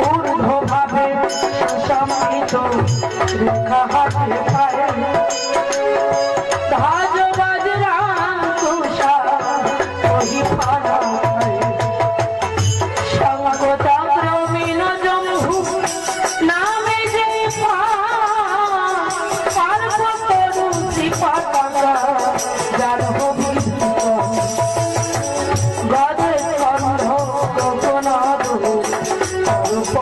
ঊর্ধ্বভাবে সুসম্মিত রেখা হাতে পায়ে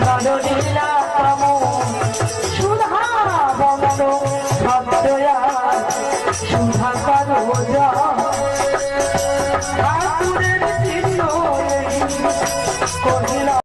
নদনীলা কামো সুধা বমন ভক্তয়া সুধা সরোজা ঠাকুরের চিহ্ন কহিলা